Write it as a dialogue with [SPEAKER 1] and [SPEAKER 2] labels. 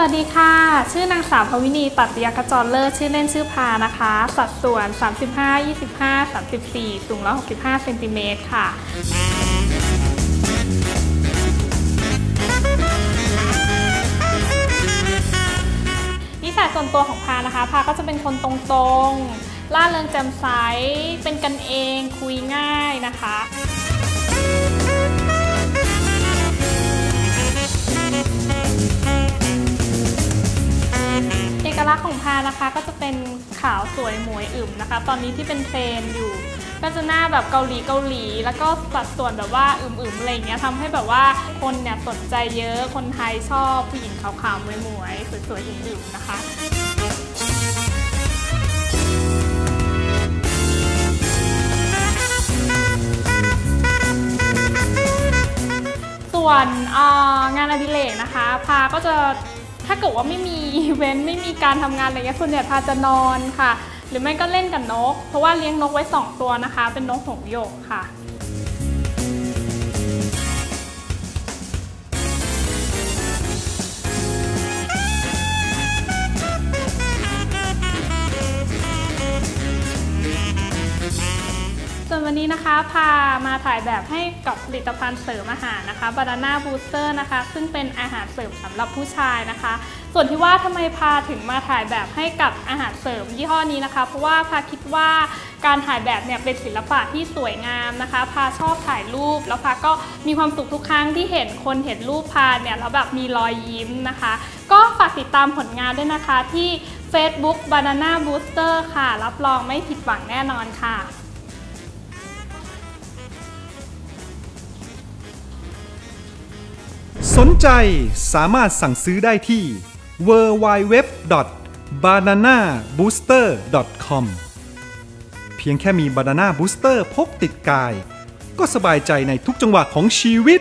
[SPEAKER 1] วัสดีค่ะ ชื่อนางสาวพวินีปัตยกจรเลิศชื่อเล่นชื่อพานะคะ สัดส่วน 35 25 34 สูง 165 เซนติเมตรค่ะ นิสัยส่วนตัวของพานะคะ พาก็จะเป็นคนตรงๆ ล่าเริงแจ่มใส เป็นกันเอง คุยง่ายนะคะ นะคะก็จะเป็นขาวสวยหมวยอึมนะคะ ตอนนี้ที่เป็นเทรนอยู่ ก็จะหน้าแบบเกาหลีเกาหลี แล้วก็สัดส่วนแบบว่าอึมๆอะไรเงี้ยทำให้แบบว่าคนเนี่ยสนใจเยอะคนไทยชอบผู้หญิงขาวๆหมวยๆสวยๆอึมๆนะคะส่วนงานอดิเรกนะคะ พาก็จะ ถ้าเกิดว่าไม่มีอีเวนต์ไม่มีการทำงานอะไรเงี้ยส่วนใหญ่พาจะนอนค่ะ หรือไม่ก็เล่นกับนก เพราะว่าเลี้ยงนกไว้ 2 ตัวนะคะ เป็นนกหงส์หยกค่ะ ส่วนวันนี้นะคะพามาถ่ายแบบให้กับผลิตภัณฑ์เสริมอาหารนะคะ Banana Booster นะคะ ซึ่งเป็นอาหารเสริมสำหรับผู้ชายนะคะ ส่วนที่ว่าทำไมพาถึงมาถ่ายแบบให้กับอาหารเสริมยี่ห้อนี้นะคะ เพราะว่าพาคิดว่าการถ่ายแบบเนี่ยเป็นศิลปะที่สวยงามนะคะ พาชอบถ่ายรูป แล้วพาก็มีความสุขทุกครั้งที่เห็นคนเห็นรูปพาเนี่ยแล้วแบบมีรอยยิ้มนะคะ ก็ฝากติดตามผลงานด้วยนะคะที่ Facebook Banana Booster ค่ะ รับรองไม่ผิดหวังแน่นอนค่ะ
[SPEAKER 2] สนใจสามารถสั่งซื้อได้ที่ www.bananabooster.com เพียงแค่มี Banana Booster พกติดกาย ก็สบายใจในทุกจังหวะของชีวิต